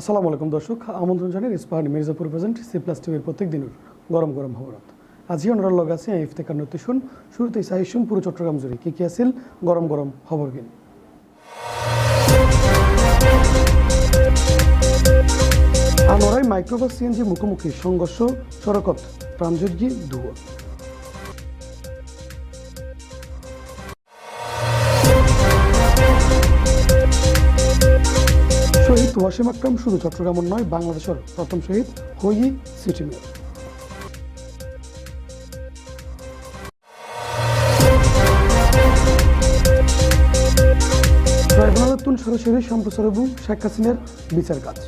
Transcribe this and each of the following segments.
আসসালামু আলাইকুম দর্শক, আমন্ত্রণ জানাই Ispahani Mirzapur present C plus টিভির প্রত্যেক দিনের গরম গরম খবরত। আজি ওনার লগ আছে ইফতেকার নতুন শুরুতেই সাহিশুন পুরো চট্টগ্রাম জুড়ে কি কি আছিল গরম গরম খবর কিনি। আনোয়ারায় মাইক্রোবাস সিএনজি মুখোমুখি সংঘর্ষ সড়কত প্রাণযোগ্যী ধুয়ো ওয়াসিম আকরাম শুধু চট্টগ্রামের নয়, বাংলাদেশের প্রথম শহীদ হই সিটি মেয়র ট্রাইব্যুনালের সরাসরি সম্প্রচারব শেখ হাসিনার বিচার কাজ।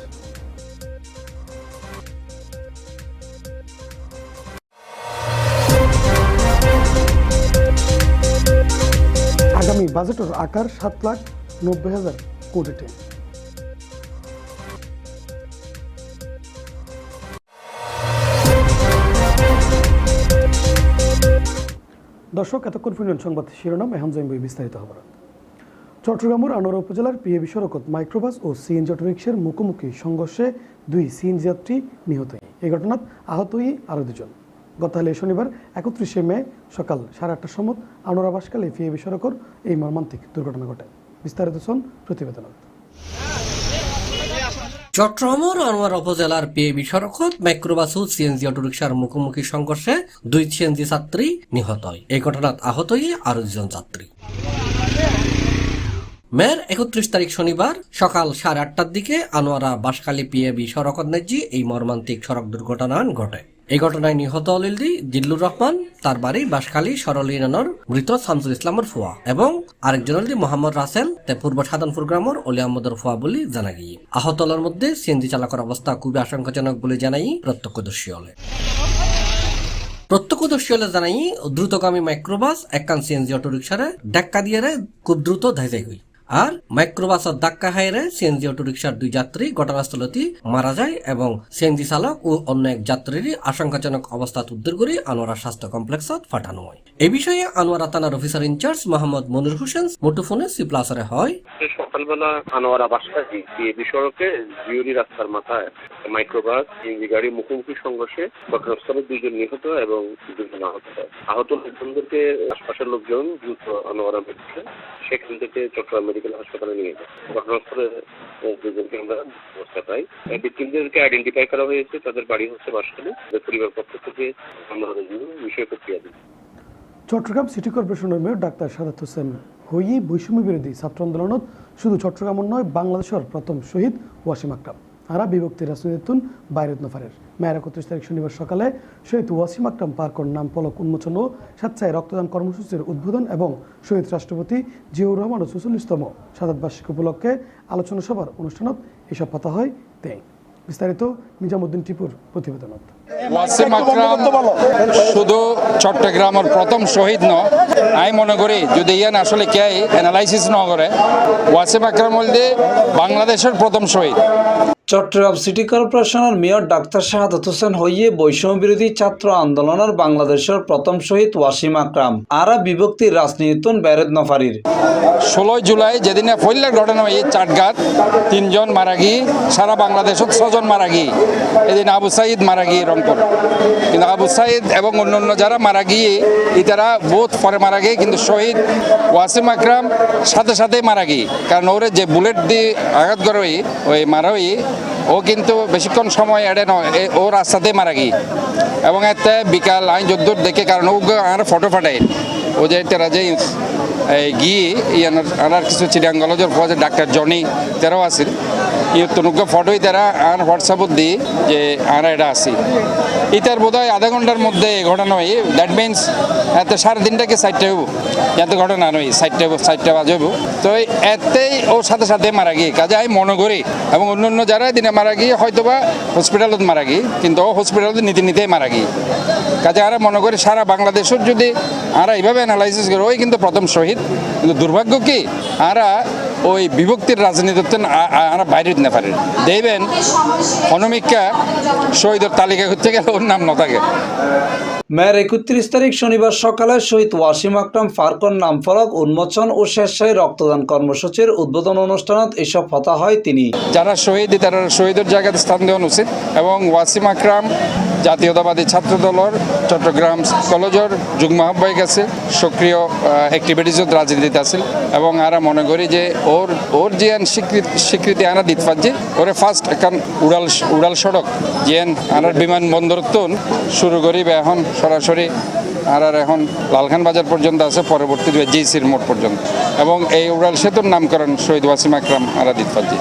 আগামী বাজেটের আকার সাত লাখ নব্বই হাজার কোটি দর্শক, এতক্ষণ শুনলেন সংবাদ শিরোনাম। এখন জানবই বিস্তারিত খবর। চট্টগ্রামের আনোয়ারা উপজেলার পিএবি সড়কত মাইক্রোবাস ও সিএনজি অটোরিক্সার মুখোমুখি সংঘর্ষে দুই সিএনজি যাত্রী নিহত। হয় এই ঘটনাত আহত হই আরও দুজন। গতকাল শনিবার একত্রিশে মে সকাল সাড়ে আটটার সময় আনোয়ারা বাসকালে পিএবি সড়কর এই মর্মান্তিক দুর্ঘটনা ঘটে। বিস্তারিত শোন প্রতিবেদনত। চট্টগ্রামের আনোয়ার উপজেলার পিএবি সড়কত মাইক্রোবাস ও সিএনজি অটোরিকশার মুখোমুখি সংঘর্ষে দুই সিএনজি ছাত্রী নিহত হয়। এই ঘটনাত আহত হয়ে আরও দুজন যাত্রী মের একত্রিশ তারিখ শনিবার সকাল সাড়ে আটটার দিকে আনোয়ারা বাসখালী পিএবি সড়কত নেজি এই মর্মান্তিক সড়ক দুর্ঘটনা ঘটে। এই ঘটনায় নিহত হলিলদি জিল্লুর রহমান, তার বাড়ি বাসখালী সরলিনানোর মৃত শামসুল ইসলামের ফুয়া এবং আরেকজন হলদি মোহাম্মদ রাসেল, তে পূর্ব সাধনপুর গ্রামের অলি আহমদের ফুয়া বলে জানা গিয়ে। আহতলের মধ্যে সিএনজি চালকের অবস্থা খুবই আশঙ্কাজনক বলে জানাই প্রত্যক্ষদর্শী হলে জানাই, দ্রুতগামী মাইক্রোবাস একখান সিএনজি অটোরিক্সারে ধাক্কা দিয়ে খুব দ্রুত ধাইজাই হই আর মাইক্রোবাসের ধাক্কা হাইরে সিএনজি অটোরিক্সার দুই যাত্রী ঘটনাস্থলতে মারা যায় এবং সিএনজি চালক ও অন্য এক যাত্রীর আশঙ্কাজনক অবস্থা উদ্ধার করে আনোয়ারা স্বাস্থ্য কমপ্লেক্সত পাঠানো হয়। এই বিষয়ে আনোয়ারা থানার officer in charge Mohammad Monir Hossain মুঠোফোনে সি প্লাসারে হয় সকালবেলা আনোয়ারা বাসকাজি দিয়ে বিসড়কে জিওরি রাস্তার মাথায় মাইক্রোবাস ইঞ্জি গাড়ি, মুখোমুখি সংঘর্ষে ঘটনাস্থলে দুইজন নিহত এবং দুজন আহত আহত লোকজনদেরকে আশপাশের লোকজন দ্রুত আনোয়ারা মেডিকেল সেখান থেকে চট্টগ্রাম মেডিকেল হাসপাতালে নিয়ে যায় ঘটনাস্থলে দুজনকে আমরা অবস্থা পাই ভিক্টিমদেরকে আইডেন্টিফাই করা হয়েছে, তাদের বাড়ি হচ্ছে বাসখালী তাদের পরিবার পক্ষ থেকে আমরা বিষয় প্রক্রিয়া দিই। চট্টগ্রাম সিটি কর্পোরেশনের মেয়র ডাক্তার সাদাত হোসেন হই বৈষম্য বিরোধী ছাত্র আন্দোলনত শুধু চট্টগ্রামের নয়, বাংলাদেশের প্রথম শহীদ ওয়াসিম আকরাম। আরা বিভক্তি রাজনীতিতুন বাইরত নফারের। মেয়ের একত্রিশ তারিখ শনিবার সকালে শহীদ ওয়াসিম আকরাম পার্কর নাম ফলক উন্মোচন ও স্বেচ্ছায় রক্তদান কর্মসূচির উদ্বোধন এবং শহীদ রাষ্ট্রপতি জিয়াউর রহমান চৌচল্লিশতম সাদাত বার্ষিক উপলক্ষে আলোচনা সভার অনুষ্ঠানত এসব কথা হয় তেই। বিস্তারিত নিজামুদ্দিন টিপুর প্রতিবেদনত। ওয়াসিম আকরাম শুধু চট্টগ্রামের প্রথম শহীদ ন, আমি মনে করি যদি ইয়ান আসলে কে অ্যানালাইসিস ন করে, ওয়াসিম আকরাম বলতে বাংলাদেশের প্রথম শহীদ। চট্টগ্রাম সিটি কর্পোরেশনের মেয়র ডাক্তার শাহাদত হোসেন হইয়ে বৈষম্য বিরোধী ছাত্র আন্দোলনের বাংলাদেশের প্রথম শহীদ ওয়াসিম আকরাম। আরা বিভক্তির রাজনীতিন ব্যারেদ নফারির। ষোলোই জুলাই যেদিনে ফৈল্যার ঘটনা হয় চাটঘাট, তিনজন মারা গিয়ে, সারা বাংলাদেশত ছজন মারা গিয়ে, এদিন আবু সাইদ মারা গিয়ে রংপুর। কিন্তু আবু সাইদ এবং অন্যান্য যারা মারা গিয়ে ইতারা বোধ পরে মারা গিয়ে, কিন্তু শহীদ ওয়াসিম আকরাম সাথে সাথে মারা গিয়ে। কারণ ওরে যে বুলেট দিয়ে আঘাত করে ওই মারা ওই ও কিন্তু বেশিক্ষণ সময় এড়ে নয়। ও রাস্তাতেই মারা গিয়ে। এবং এতে বিকাল আইন যদ্দূর দেখে কারণ ও আর ফটো ফাটাই ও যে তেরা যে গিয়ে ইয়ানোর আর কিছু চিরাঙ্গলজর পাওয়া ডাক্তার জনি তেরাও ইয়ে তনুজ্ঞ ফটোই তারা আর হোয়াটসঅ্যাপত দিই যে আর এটা আসি ইতার বোধ হয় আধা ঘণ্টার মধ্যে ঘটনা হয়। দ্যাট মিনস এতে সাড়ে তিনটাকে সাইডটা হইব। এত ঘটনা নয় সাইডটা সাইডটা বাজে হইব। তো এতেই ওর সাথে সাথে মারা গিয়ে, কাজে আমি মনে করি, এবং অন্য অন্য যারা দিনে মারা গিয়ে হয়তো বা হসপিটালত মারা গিয়ে, কিন্তু ও হসপিটালত নিতে নিতেই মারা গিয়ে। কাজে আরা মনে করি সারা বাংলাদেশের যদি আরা এইভাবে অ্যানালাইসিস করে ওই কিন্তু প্রথম শহীদ। কিন্তু দুর্ভাগ্য কি? আরা ওই বিভক্তির রাজনীতিতে আমরা বাইরে না পারেন দেখবেন অনমিকা শহীদের তালিকা করতে গেলে ওর নাম ন থাকে। মেয়ের একত্রিশ তারিখ শনিবার সকালে শহীদ ওয়াসিম আকরাম ফারকন নাম ফলক উন্মোচন ও স্বেচ্ছায় রক্তদান কর্মসূচির উদ্বোধন অনুষ্ঠানত এসব হতা হয় তিনি। যারা শহীদ তারা শহীদের জায়গাতে স্থান দেওয়া উচিত এবং ওয়াসিম আকরাম জাতীয়তাবাদী ছাত্র দলের চট্টগ্রাম কলেজের যুগ্ম আহ্বায়ক আছে, সক্রিয় অ্যাক্টিভিটিসও রাজনীতিতে আছে এবং আরা মনে করি যে ওর ওর যে স্বীকৃতি স্বীকৃতি আনা দিতে পারছে। ওরে ফার্স্ট এখন উড়াল উড়াল সড়ক যে আনার বিমানবন্দর শুরু করি এখন সরাসরি আর আর এখন লালখান বাজার পর্যন্ত আছে পরবর্তী জিসির মোড় পর্যন্ত এবং এই উড়াল সেতুর নামকরণ শহীদ ওয়াসিম আকরাম আরা পারছি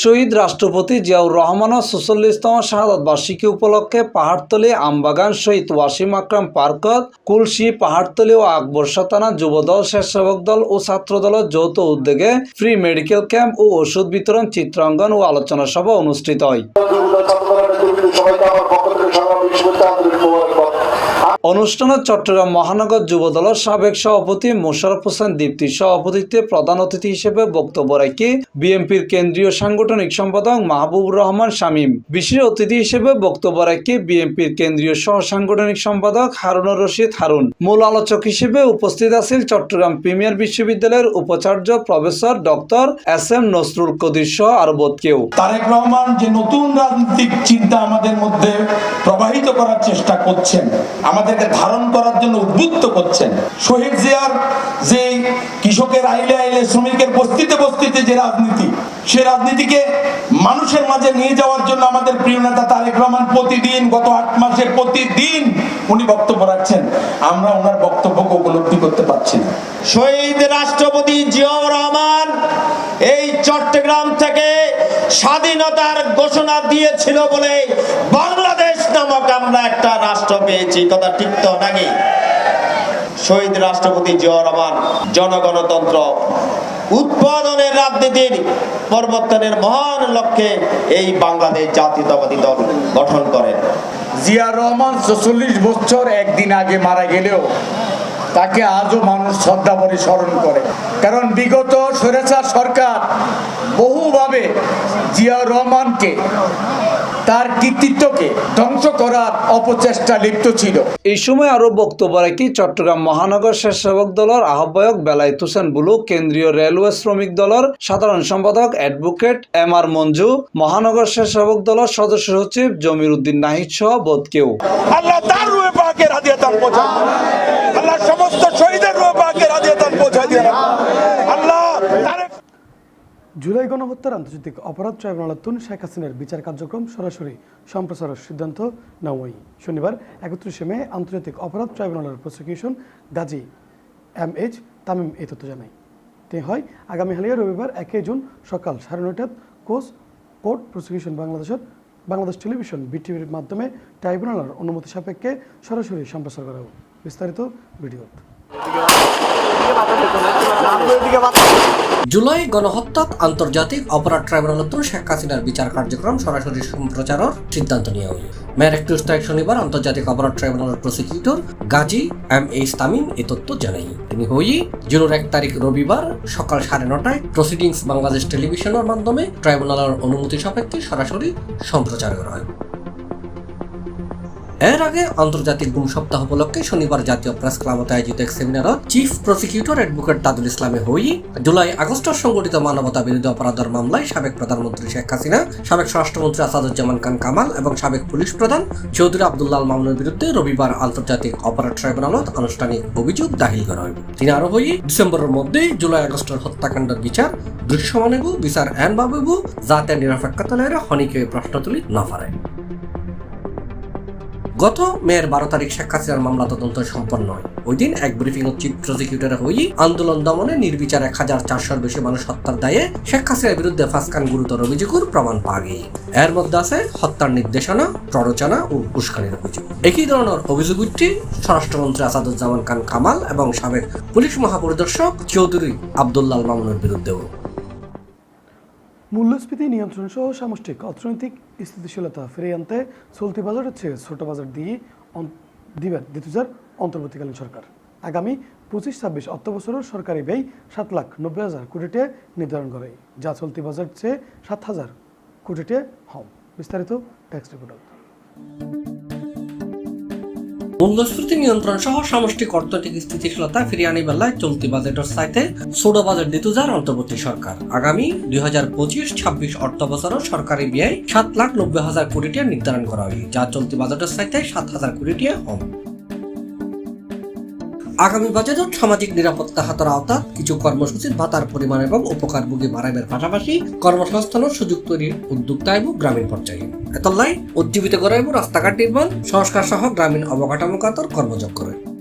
শহীদ রাষ্ট্রপতি জিয়াউর রহমান ও সুচল্লিশতম শাহাদত বার্ষিকী উপলক্ষে পাহাড়তলি আমবাগান শহীদ ওয়াসিম আকরাম পার্কত কুলসি পাহাড়তলি ও আকবর সাতানা যুবদল স্বেচ্ছাসেবক দল ও ছাত্র দলের যৌথ উদ্যোগে ফ্রি মেডিকেল ক্যাম্প ও ওষুধ বিতরণ চিত্রাঙ্গন ও আলোচনা সভা অনুষ্ঠিত হয় অনুষ্ঠানে চট্টগ্রাম মহানগর যুবদলের সাবেক সভাপতি মোশারফ হোসেন দীপ্তির সভাপতিত্বে প্রধান অতিথি হিসেবে বক্তব্য রাখি বিএনপির কেন্দ্রীয় সাংগঠনিক সম্পাদক মাহবুবুর রহমান শামীম। বিশেষ অতিথি হিসেবে বক্তব্য রাখি বিএনপির কেন্দ্রীয় সহ সাংগঠনিক সম্পাদক হারুনুর রশিদ হারুন। মূল আলোচক হিসেবে উপস্থিত আছেন চট্টগ্রাম প্রিমিয়ার বিশ্ববিদ্যালয়ের উপাচার্য professor doctor S M Nasrul Quadir সহ আরও কেউ। তারেক রহমান যে নতুন রাজনৈতিক চিন্তা আমাদের মধ্যে প্রবাহিত করার চেষ্টা করছেন আমাদেরকে ধারণ করার জন্য উদ্বুদ্ধ করছেন। শহীদ জিয়ার যে কৃষকের আইলে আইলে, শ্রমিকের বস্তিতে বস্তিতে যে রাজনীতি, সে রাজনীতিকে মানুষের মাঝে নিয়ে যাওয়ার জন্য আমাদের প্রিয় নেতা তারেক রহমান প্রতিদিন গত আট মাসে প্রতিদিন উনি বক্তব্য রাখছেন। আমরা ওনার বক্তব্যকে উপলব্ধি করতে পারছি না। শহীদ রাষ্ট্রপতি জিয়াউর রহমান এই চট্টগ্রাম থেকে স্বাধীনতার ঘোষণা দিয়েছিল বলে বাংলাদেশ নামক আমরা একটা রাষ্ট্র পেয়েছি। কথা ঠিক তো নাকি? শহীদ রাষ্ট্রপতি জিয়াউর রহমান, জনগণতন্ত্র, উৎপাদনের রাজনীতির পরিবর্তনের মহান লক্ষ্যে এই বাংলাদেশ জাতীয়তাবাদী দল গঠন করেন। জিয়া রহমান চল্লিশ বছর একদিন আগে মারা গেলেও তাকে আজও মানুষ শ্রদ্ধা করে স্মরণ করে। কারণ বিগত স্বৈরাচার সরকার বহুভাবে জিয়া রহমানকে তার কৃতিত্বকে ধ্বংস করার অপচেষ্টা লিপ্ত ছিল। এই সময় আরও বক্তব্য রাখি চট্টগ্রাম মহানগর স্বেচ্ছাসেবক দলের আহ্বায়ক বেলায়েত হোসেন বুলু কেন্দ্রীয় রেলওয়ে শ্রমিক দলের সাধারণ সম্পাদক অ্যাডভোকেট এম আর মঞ্জু মহানগর স্বেচ্ছাসেবক দলের সদস্য সচিব জমির উদ্দিন নাহিদ সহ বোধ কেউ। আল্লাহ তার রুয়ে পাকের হাদিয়াতান পৌঁছায় আল্লাহ সমস্ত শহীদের রুয়ে পাকের হাদিয়াতান পৌঁছায় দিয়ে জুলাই গণহত্যার আন্তর্জাতিক অপরাধ ট্রাইব্যুনালাতুন শেখ হাসিনার বিচার কার্যক্রম সরাসরি সম্প্রসারের সিদ্ধান্ত নেওয়াই। শনিবার একত্রিশে মে আন্তর্জাতিক অপরাধ ট্রাইব্যুনালের prosecution Gazi M H Tamim এই তথ্য জানায়। তে হয়, আগামী হালিয়া রবিবার একই জুন সকাল সাড়ে নয়টাত কোচ কোর্ট প্রসিকিউশন বাংলাদেশের বাংলাদেশ টেলিভিশন বিটিভির মাধ্যমে ট্রাইব্যুনালের অনুমতি সাপেক্ষে সরাসরি সম্প্রচার করা বিস্তারিত ভিডিও জুলাই গণহত্যাত আন্তর্জাতিক অপরাধ ট্রাইব্যুনালত শেখ হাসিনার বিচার কার্যক্রম সরাসরি সম্প্রচারের সিদ্ধান্ত নেওয়া হল। মেয়ের একত্রিশ তারিখ শনিবার আন্তর্জাতিক অপরাধ ট্রাইব্যুনালের prosecutor Gazi M H Tamim এ তথ্য জানাই। তিনি হই জুনের এক তারিখ রবিবার সকাল সাড়ে নটায় প্রসিডিংস বাংলাদেশ টেলিভিশনের মাধ্যমে ট্রাইব্যুনালের অনুমতি সাপেক্ষে সরাসরি সম্প্রচার করা হয়। এর আগে আন্তর্জাতিক গুম সপ্তাহ উপলক্ষে শনিবার জাতীয় প্রেস ক্লাবত আয়োজিত এক সেমিনারত চিফ প্রসিকিউটর অ্যাডভোকেট তাজুল ইসলামে হই, জুলাই আগস্টের সংগঠিত মানবতা বিরোধী অপরাধের মামলায় সাবেক প্রধানমন্ত্রী শেখ হাসিনা, সাবেক স্বরাষ্ট্রমন্ত্রী আসাদুজ্জামান খান কামাল এবং সাবেক পুলিশ প্রধান চৌধুরী আব্দুল্লাহ মামুনের বিরুদ্ধে রবিবার আন্তর্জাতিক অপরাধ ট্রাইব্যুনালত আনুষ্ঠানিক অভিযোগ দাখিল করা হয়। তিনি আরও হই, ডিসেম্বরের মধ্যে জুলাই আগস্টের হত্যাকাণ্ডের বিচার দৃশ্যমানেবু বিচার এন বাবুবু যাতে নিরপেক্ষতালের হনিকে প্রশ্ন তুলি না পারে গত মেয়ের বারো তারিখ শেখ হাসিনার মামলা তদন্ত সম্পন্ন হয়। ওই দিন এক ব্রিফিং চিফ প্রসিকিউটর হই আন্দোলন দমনে নির্বিচার এক হাজার চারশোর বেশি মানুষ হত্যার দায়ে শেখ হাসিনার বিরুদ্ধে ফাঁসকান গুরুতর অভিযোগের প্রমাণ পাওয়া গিয়ে এর মধ্যে আছে হত্যার নির্দেশনা প্ররোচনা ও উস্কানির অভিযোগ। একই ধরনের অভিযোগটি স্বরাষ্ট্রমন্ত্রী আসাদুজ্জামান খান কামাল এবং সাবেক পুলিশ মহাপরিদর্শক চৌধুরী আবদুল্লাল মামুনের বিরুদ্ধেও। মূল্যস্ফীতি নিয়ন্ত্রণ সহ সামষ্টিক অর্থনৈতিক স্থিতিশীলতা ফিরিয়ে আনতে চলতি বাজারের চেয়ে ছোট বাজার দিয়ে দিবেন দ্বিতীয় অন্তর্বর্তীকালীন সরকার। আগামী পঁচিশ, ছাব্বিশ অর্থ বছরের সরকারি ব্যয় সাত লাখ নব্বই হাজার কোটি টাকা নির্ধারণ করে, যা চলতি বাজার চেয়ে সাত হাজার কোটি টাকা হম বিস্তারিত ট্যাক্স রিপোর্ট। মূল্যস্ফীতি নিয়ন্ত্রণ সহ সামষ্টিক অর্থনৈতিক স্থিতিশীলতা ফিরিয়ে আনি বেলায় চলতি বাজেটের সাইতে ছোট বাজেট দিতে যার অন্তর্বর্তী সরকার। আগামী দুই হাজার পঁচিশ ছাব্বিশ অর্থ বছরও সরকারি ব্যয় সাত লাখ নব্বই হাজার কোটি টাকা নির্ধারণ করা হয় যা চলতি বাজেটের সাইতে সাত হাজার কোটি টাকা কম। আগামী বাজেটে সামাজিক নিরাপত্তা হাতের আওতা, কিছু কর্মসূচির ভাতার পরিমাণ এবং উপকার ভোগী বাড়াইবার পাশাপাশি কর্মসংস্থানের সুযোগ তৈরির উদ্যোক্তা তাইব গ্রামীণ পর্যায়ে। এতলাই উজ্জীবিত করাইব রাস্তাঘাট নির্মাণ সংস্কার সহ গ্রামীণ অবকাঠামো কাতর কর্মযোগ করে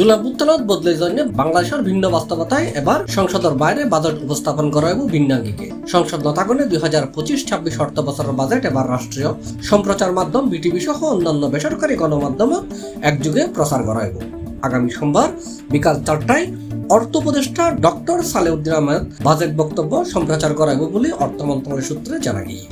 জুলাবুত্তলত বদলে জন্য বাংলাদেশের ভিন্ন বাস্তবতায় এবার সংসদের বাইরে বাজেট উপস্থাপন করা হইব ভিন্নাঙ্গিকে সংসদ নতাগণে দুই হাজার পঁচিশ ছাব্বিশ অর্থ বছরের বাজেট এবার রাষ্ট্রীয় সম্প্রচার মাধ্যম বিটিভি সহ অন্যান্য বেসরকারি গণমাধ্যমে একযুগে প্রচার করা হইব। আগামী সোমবার বিকাল চারটায় অর্থ উপদেষ্টা ডক্টর সালেউদ্দিন আহমেদ বাজেট বক্তব্য সম্প্রচার করা হইব বলে অর্থ মন্ত্রণালয় সূত্রে জানা গিয়ে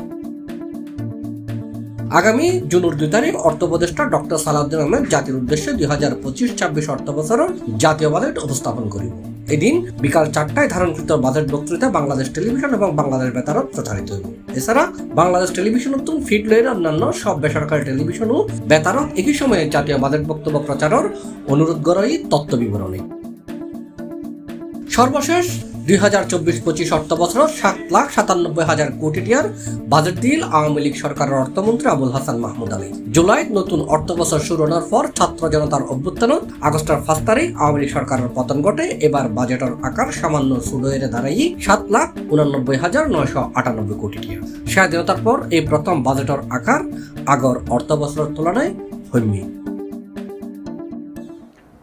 আগামী জুনের দুই তারিখ অর্থ উপদেষ্টা ডক্টর সালাউদ্দিন আহমেদ জাতির উদ্দেশ্যে দুই হাজার পঁচিশ, ছাব্বিশ অর্থ বছরের জাতীয় বাজেট উপস্থাপন করিব। এদিন বিকাল চারটায় ধারণকৃত বাজেট বক্তৃতা বাংলাদেশ টেলিভিশন এবং বাংলাদেশ বেতারত প্রচারিত হইব। এছাড়া বাংলাদেশ টেলিভিশন নতুন ফিড লয়ের অন্যান্য সব বেসরকারি টেলিভিশন ও বেতারত একই সময়ে জাতীয় বাজেট বক্তব্য প্রচারের অনুরোধ করাই তত্ত্ব বিবরণী। সর্বশেষ দুই হাজার চব্বিশ পঁচিশ অর্থ বছর সাত লাখ সাতানব্বই হাজার কোটি টিয়ার বাজেট দিল আওয়ামী লীগ সরকারের অর্থমন্ত্রী আবুল হাসান মাহমুদ আলী। জুলাই নতুন অর্থ বছর শুরু হওয়ার পর ছাত্র জনতার অভ্যুত্থান আগস্টের পাঁচ তারিখ আওয়ামী লীগ সরকারের পতন ঘটে। এবার বাজেটের আকার সামান্য সুডোয়ের দাঁড়াই সাত লাখ উনানব্বই হাজার নয়শো আটানব্বই কোটি টিয়া স্বাধীনতার পর এই প্রথম বাজেটের আকার আগর অর্থ বছরের তুলনায় হইমি।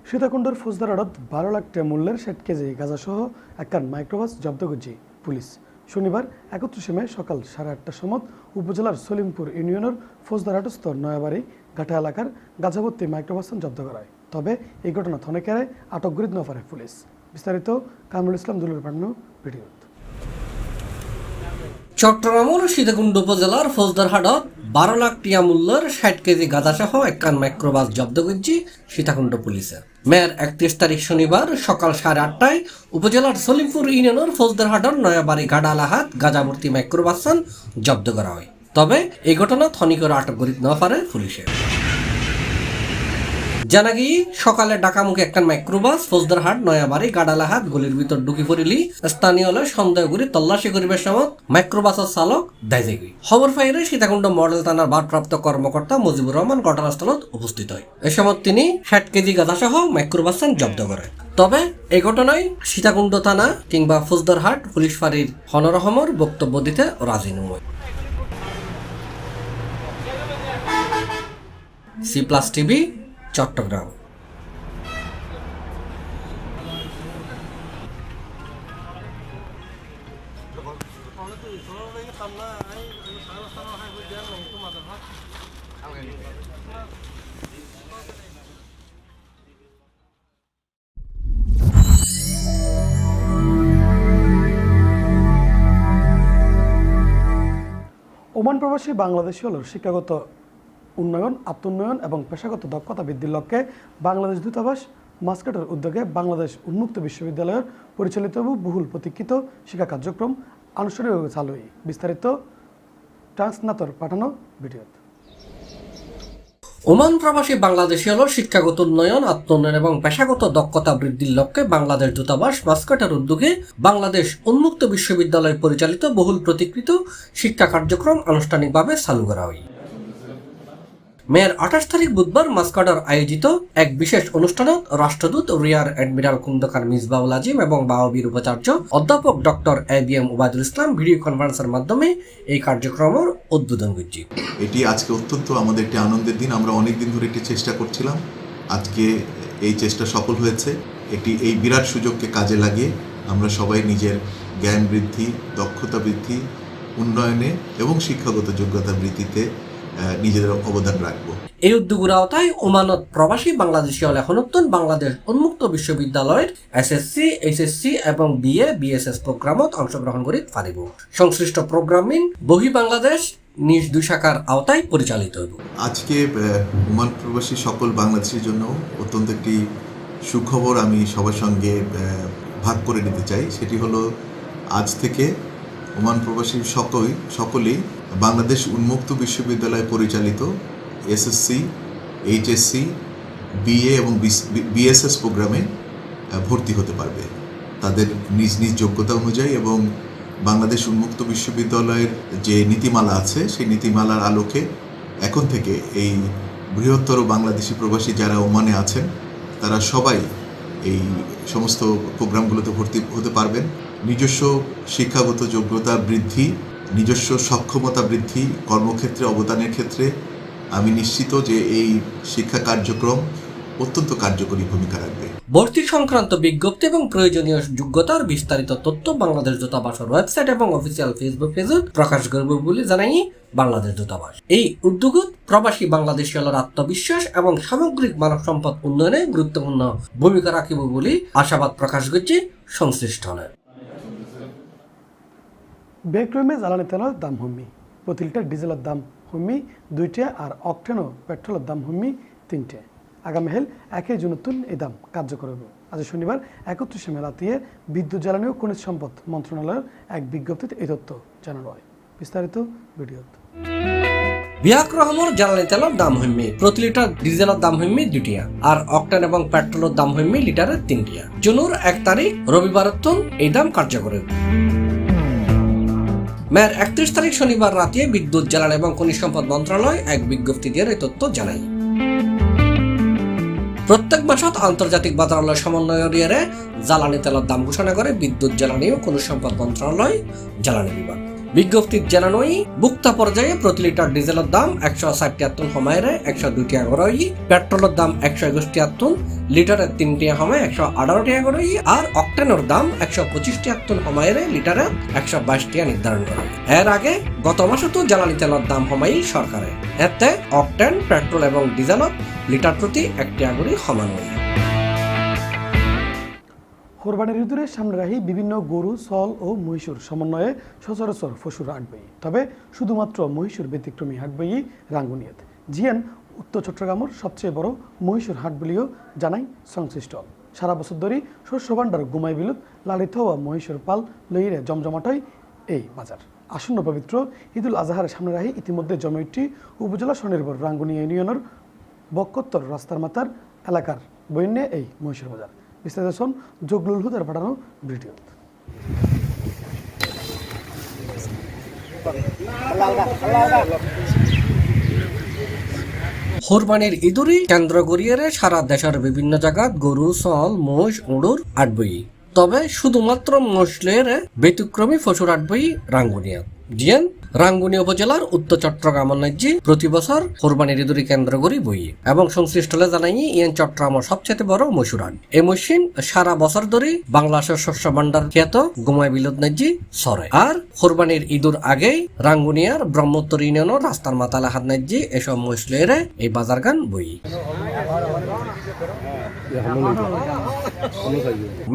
সীতাকুণ্ডের ফৌজদার আড়ত বারো লাখ টাকা মূল্যের ষাট কেজি গাঁজাসহ একখান মাইক্রোবাস জব্দ করছে পুলিশ। শনিবার একত্রিশে মে সকাল সাড়ে আটটার সময় উপজেলার সলিমপুর ইউনিয়নের ফৌজদারহাটস্থ নয়াবাড়ি গাঠা এলাকার গাছাভর্তি মাইক্রোবাসন জব্দ করায়। তবে এই ঘটনা থনেকেরে আটক গরিদ নফারে পুলিশ। বিস্তারিত কামরুল ইসলাম, দুলুর পাঠানো ভিডিও চট্টগ্রামের সীতাকুণ্ড উপজেলার ফৌজদারহাটত বারো লাখ টিয়া মূল্যের ষাট কেজি গাঁদাসহ একখান মাইক্রোবাস জব্দ করছে সীতাকুণ্ড পুলিশে। মেয়ের একত্রিশ তারিখ শনিবার সকাল সাড়ে আটটায় উপজেলার সলিমপুর ইউনিয়নের ফৌজদারহাটন নয়াবাড়ি গাডালাহাত গাজাবর্তী মাইক্রোবাসান জব্দ করা হয়। তবে এই ঘটনা থনিকর আটক করিতে না পারে পুলিশে। জানা গিয়ে সকালে ডাকামুখে একখান মাইক্রোবাস, ফৌজদারহাট, নয়াবাড়ি, গাডালাহাট, গলির ভিতর ঢুকি পড়িলি। স্থানীয় হলে সন্দেহ করে তল্লাশি করিবার সময় মাইক্রোবাসের চালক যাই খবর পাইলে সীতাকুণ্ড মডেল থানার ভারপ্রাপ্ত কর্মকর্তা মুজিবুর রহমান ঘটনাস্থলত উপস্থিত হয়। এ সময় তিনি ষাট কেজি গাঁদা সহ মাইক্রোবাসান জব্দ করে তবে এই ঘটনায় সীতাকুণ্ড থানা কিংবা ফৌজদারহাট পুলিশ ফাঁড়ির হনরহমর বক্তব্য দিতে রাজি নয়। C plus TV Chattogram. Oman প্রবাসী বাংলাদেশি হল শিক্ষাগত উন্নয়ন, আত্মোন্নয়ন এবং পেশাগত দক্ষতা বৃদ্ধির লক্ষ্যে বাংলাদেশ দূতাবাস মাস্কেটের উদ্যোগে বাংলাদেশ উন্মুক্ত বিশ্ববিদ্যালয়ের পরিচালিত বহুল প্রতীক্ষিত শিক্ষা কার্যক্রম আনুষ্ঠানিকভাবে চালু বিস্তারিত ট্রান্সনাতর পাঠানো ভিডিও ওমান প্রবাসী বাংলাদেশি হল শিক্ষাগত উন্নয়ন, আত্মোন্নয়ন এবং পেশাগত দক্ষতা বৃদ্ধির লক্ষ্যে বাংলাদেশ দূতাবাস মাস্কাটার উদ্যোগে বাংলাদেশ উন্মুক্ত বিশ্ববিদ্যালয় পরিচালিত বহুল প্রতিকৃত শিক্ষা কার্যক্রম আনুষ্ঠানিকভাবে চালু করা হয়। মেয়ের আঠাশ তারিখ বুধবার মাস্কাডার আয়োজিত এক বিশেষ অনুষ্ঠানত রাষ্ট্রদূত রিয়ার অ্যাডমিরাল কুন্দকার মিসবাউল আজিম এবং বাহবীর উপাচার্য অধ্যাপক doctor A B M Obaidul Islam video কনফারেন্সের মাধ্যমে এই কার্যক্রমের উদ্বোধন করছি। এটি আজকে অত্যন্ত আমাদের একটি আনন্দের দিন। আমরা অনেক দিন ধরে একটি চেষ্টা করছিলাম। আজকে এই চেষ্টা সফল হয়েছে। এটি এই বিরাট সুযোগকে কাজে লাগিয়ে আমরা সবাই নিজের জ্ঞান বৃদ্ধি, দক্ষতা বৃদ্ধি, উন্নয়নে এবং শিক্ষাগত যোগ্যতা বৃদ্ধিতে নিজেদের অবদান রাখব। এই উদ্যোগের আওতায় ওমানত প্রবাসী বাংলাদেশী লেখনত্তন বাংলাদেশ উন্মুক্ত বিশ্ববিদ্যালয়ের এসএসসি এইচএসসি এবং বিএ বিএসএস প্রোগ্রামত অংশগ্রহণ করি পারিব সংশ্লিষ্ট প্রোগ্রামিং বহি বাংলাদেশ নিজ দুই শাখার আওতায় পরিচালিত হবে আজকে ওমান প্রবাসী সকল বাংলাদেশের জন্য অত্যন্ত একটি সুখবর আমি সবার সঙ্গে ভাগ করে নিতে চাই। সেটি হলো আজ থেকে ওমান প্রবাসী সকল সকলেই বাংলাদেশ উন্মুক্ত বিশ্ববিদ্যালয় পরিচালিত এসএসসি, এইচএসসি, বিএ এবং বিএসএস প্রোগ্রামে ভর্তি হতে পারবে। তাদের নিজ নিজ যোগ্যতা অনুযায়ী এবং বাংলাদেশ উন্মুক্ত বিশ্ববিদ্যালয়ের যে নীতিমালা আছে, সেই নীতিমালার আলোকে এখন থেকে এই বৃহত্তর বাংলাদেশি প্রবাসী যারা ওমানে আছেন, তারা সবাই এই সমস্ত প্রোগ্রামগুলোতে ভর্তি হতে পারবেন। নিজস্ব শিক্ষাগত যোগ্যতা বৃদ্ধি নিজস্ব সক্ষমতা বৃদ্ধি, কর্মক্ষেত্রে অবদানের ক্ষেত্রে আমি নিশ্চিত যে এই শিক্ষা কার্যক্রম অত্যন্ত কার্যকরী ভূমিকা রাখবে। ভর্তি সংক্রান্ত বিজ্ঞপ্তি এবং প্রয়োজনীয় যোগ্যতার বিস্তারিত তথ্য বাংলাদেশ দূতাবাসের ওয়েবসাইট এবং অফিসিয়াল ফেসবুক পেজে প্রকাশ করবে বলে জানাই বাংলাদেশ দূতাবাস। এই উদ্যোগত প্রবাসী বাংলাদেশীদের আত্মবিশ্বাস এবং সামগ্রিক মানব সম্পদ উন্নয়নে গুরুত্বপূর্ণ ভূমিকা রাখিব বলে আশাবাদ প্রকাশ করছে সংশ্লিষ্ট বেক্রমে জ্বালানি তেলের দাম হম্মি প্রতি লিটার ডিজেলের দাম হম্মি দুইটে আর অকটেন পেট্রোলের দাম হম্মি তিনটে। আগামী হেল একই জুনতুন এই দাম কার্যকর হবে আজ শনিবার একত্রিশে মেলাতিয়ে বিদ্যুৎ জ্বালানি ও খনিজ সম্পদ মন্ত্রণালয়ের এক বিজ্ঞপ্তিতে এই তথ্য জানানো হয়। বিস্তারিত বিয়াক রহমর জ্বালানি তেলের দাম হইমি প্রতি লিটার ডিজেলের দাম হইমি দুটিয়া আর অকটেন এবং পেট্রোলের দাম হইমি তিনটিয়া। জুনুর এক তারিখ, রবিবার এই দাম কার্যকর মেয়ের, একত্রিশ তারিখ শনিবার রাতে বিদ্যুৎ জ্বালান এবং খনিজ সম্পদ মন্ত্রণালয় এক বিজ্ঞপ্তি দিয়ে এই তথ্য জানায়। প্রত্যেক মাসত আন্তর্জাতিক বাজারালয় সমন্বয়ের জ্বালানি তেলের দাম ঘোষণা করে বিদ্যুৎ জ্বালানি ও খনিজ সম্পদ মন্ত্রণালয় জ্বালানি বিভাগ। বিজ্ঞপ্তির জানানোই বুক্তা পর্যায়ে প্রতি লিটার ডিজেলের দাম একশো ষাট তিয়াত্তর সময়ের একশো দুই টিয়া গড়ই পেট্রোলের দাম একশো একুশ তিয়াত্তর লিটারের তিন টিয়া সময় একশো আঠারো টিয়া গড়ই আর অক্টেনের দাম একশো পঁচিশ তিয়াত্তর সময়ের লিটারে একশো বাইশ টিয়া নির্ধারণ করা এর আগে গত মাসে তো জ্বালানি তেলের দাম হমাই সরকারে। এতে অকটেন, পেট্রোল এবং ডিজেলত লিটার প্রতি এক টিয়া করে সমান হয় কোরবানির ঋতুরে সামনে রাখি বিভিন্ন গরু সল ও মহীশূর সমন্বয়ে সচরাচর ফসুর হাটবই। তবে শুধুমাত্র মহীশূর ব্যতিক্রমী হাটবই রাঙ্গুনিয়াত। জিয়ান, উত্তর চট্টগ্রামের সবচেয়ে বড় মহীশূর হাট বলেও জানাই সংশ্লিষ্ট। সারা বছর ধরেই শস্য ভাণ্ডার গুমাই বিলুত লালিত হওয়া মহীশূর পাল লইরে জমজমাটাই এই বাজার। আসন্ন পবিত্র ঈদুল আজহারের সামনে রাখি ইতিমধ্যে জমিটি উপজেলা স্বনির্ভর রাঙ্গুনিয়া ইউনিয়নের বক্কত্তর রাস্তার মাথার এলাকার বন্যে এই মহীশূর বাজার। শোন জগলুল হুদার পাঠানো ভিডিও। কোরবানির ইঁদুরি কেন্দ্র করিয়ে সারা দেশের বিভিন্ন জায়গাত গরু সল মোষ উড়ুর আটবই। তবে শুধুমাত্র মোষলের ব্যতিক্রমী ফসুর আটবই রাঙ্গুনিয়া জিয়ান রাঙ্গুনি উপজেলার উত্তর চট্টগ্রাম রাজ্যে প্রতি বছর কোরবানির ইঁদুরি কেন্দ্র করি বই। এবং সংশ্লিষ্টলে জানাই ইয়ান চট্টগ্রামের সবচেয়ে বড় মসুরান এই মসিন সারা বছর ধরে বাংলাদেশের শস্য ভান্ডার খ্যাত গুমাই বিলত নাজ্জি সরে আর কোরবানির ঈদুর আগেই রাঙ্গুনিয়ার ব্রহ্মোত্তর ইউনিয়নের রাস্তার মাতালা হাত নাজ্জি এসব মসলের এই বাজার গান বই।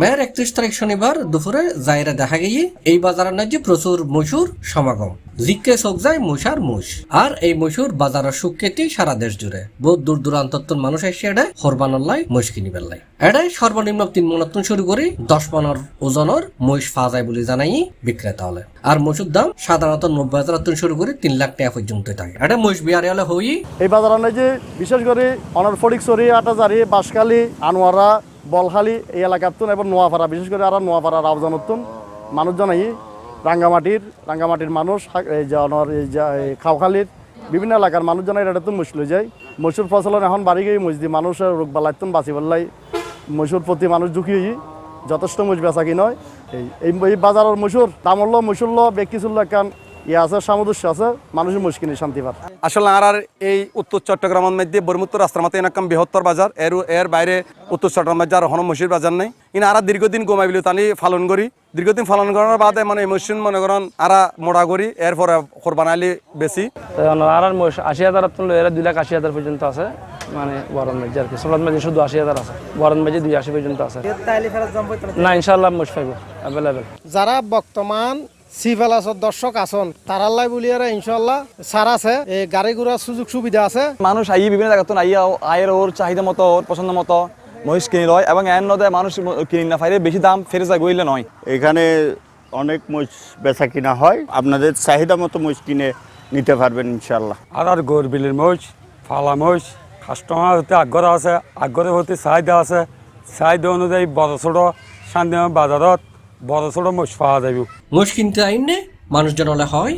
মেয়ের একত্রিশ তারিখ শনিবার দুপুরে জায়রা দেখা গিয়ে এই বাজারের নাকি প্রচুর মসুর সমাগম। জিকে চোখ যায় মশার মুস আর এই মসুর বাজারের সুখ্যাতি সারা দেশ জুড়ে। বহু দূর দূরান্ত মানুষ এসে এটা হরবানল্লাই মহিষ কিনি বেল্লাই এটাই সর্বনিম্ন তিন মনাত্তন শুরু করে দশ মনের ওজনের মহিষ পাওয়া যায় বলে জানাই বিক্রেতা হলে আর মসুর দাম সাধারণত নব্বই হাজার টন শুরু করে তিন লাখ টাকা পর্যন্ত থাকে। এটা মহিষ বিহারে হলে হই। এই বাজার যে, বিশেষ করে অনর ফটিকছড়ি আটাজারি, বাঁশখালী, আনোয়ারা, বলখালি এই এলাকাতুন এবং নোয়াপাড়া, বিশেষ করে আর নোয়াপাড়া রাউজানতুন মানুষজন এই রাঙ্গামাটির রাঙ্গামাটির মানুষ এই যে অনর, এই যে খাওখালির বিভিন্ন এলাকার মানুষজন এটা তো মুসলে যায়। মসুর ফসলন এখন বাড়ি গিয়ে মসজি মানুষের রোগ বালাইতুন বাঁচি বললাই। মসুর প্রতি মানুষ ঝুঁকি যথেষ্ট মুজ বেচা কি নয় এই এই বাজারের মসুর দাম হলো মসুর লো ব্যক্তি চুল্ল কান? ইয়ে আছে সামুদস্য আছে মানুষের মুশকিনি শান্তি পায় আসলে আর এই উত্তর চট্টগ্রামের মধ্যে বরমুত্তর রাস্তার মতো এনাকাম বৃহত্তর বাজার। এর এর বাইরে উত্তর চট্টগ্রাম মধ্যে আর হন মসির বাজার নেই। ইন আর দীর্ঘদিন গোমাইবিল তানি পালন করি। দীর্ঘদিন পালন করার বাদে মানে মসিন মনে করেন আর মোড়া করি এরপরে কোরবানাইলি বেশি। আর আর মোষ আশি হাজার দুই লাখ আশি হাজার পর্যন্ত আছে। মানে বরণ মেজি আর কি। সোলাদ মেজি শুধু আশি হাজার আছে। বরণ মেজি দুই আশি পর্যন্ত আছে। না ইনশাল্লাহ মোষ পাইব অ্যাভেলেবেল যারা বর্তমান সি প্লাসর দর্শক আসন তারাল্লাই বলিয়ারা ইনশাল্লাহ সার আছে। এই গাড়ি ঘোড়ার সুযোগ সুবিধা আছে। মানুষ আই বিভিন্ন জায়গা আইয়া আয়ের ওর চাহিদা মতো ওর পছন্দ মতো মহিষ কিনে লয় এবং এর নদে মানুষ কিনে না পাইলে বেশি দাম ফেরে যায় গইলে নয়। এখানে অনেক মহিষ বেচা কিনা হয়। আপনাদের চাহিদা মতো মহিষ কিনে নিতে পারবেন ইনশাল্লাহ আর আর গরবিলের মহিষ ফালা মহিষ কাস্টমার হতে আগ্রহ আছে আগ্রহ হতে চাহিদা আছে চাহিদা অনুযায়ী বড় ছোট শান্তিময় বাজারত বড় ছোট মহিষ পাওয়া যাবে মোষ কিনতে আইনে মানুষজন হলে হয়?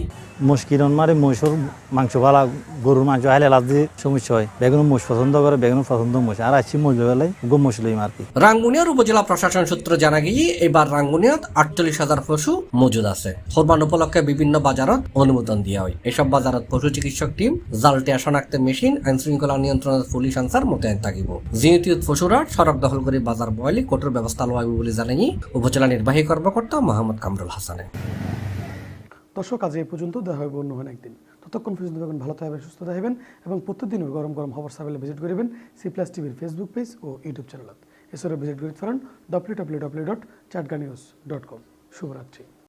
মুশকিরন মারে মহিষের মাংস ভালা গরুর মাংস হাইলে লাভ দিয়ে সমস্যা হয়। বেগুন মোষ পছন্দ করে বেগুন পছন্দ মোষ আর আসছি মোষ বেলায় গো মোষ লইম আর কি রাঙ্গুনিয়ার উপজেলা প্রশাসন সূত্র জানা গিয়ে এবার রাঙ্গুনিয়াত আটচল্লিশ হাজার পশু মজুদ আছে। কোরবান উপলক্ষে বিভিন্ন বাজারত অনুমোদন দিয়া হয়। এসব বাজারত পশু চিকিৎসক টিম জালটিয়া শনাক্তের মেশিন আইন শৃঙ্খলা নিয়ন্ত্রণের পুলিশ আনসার মোতায়েন থাকিব। যিহেতু পশুরা সড়ক দখল করে বাজার বয়লি কঠোর ব্যবস্থা লওয়া হবে বলে জানাই উপজেলা নির্বাহী কর্মকর্তা মোহাম্মদ কামরুল হাসানে। দর্শক, আজ এই পর্যন্ত দেখা হবে অন্য হন একদিন। ততক্ষণ পর্যন্ত দেখুন ভালো থাকবেন, সুস্থ থাকবেন এবং প্রত্যেকদিনও গরম গরম খবর সাবেলে ভিজিট করবেন সি প্লাস টিভির ফেসবুক পেজ ও ইউটিউব চ্যানেলত এছাড়াও ভিজিট করতে পারেন W W W dot Chatga news dot com শুভরাত্রি।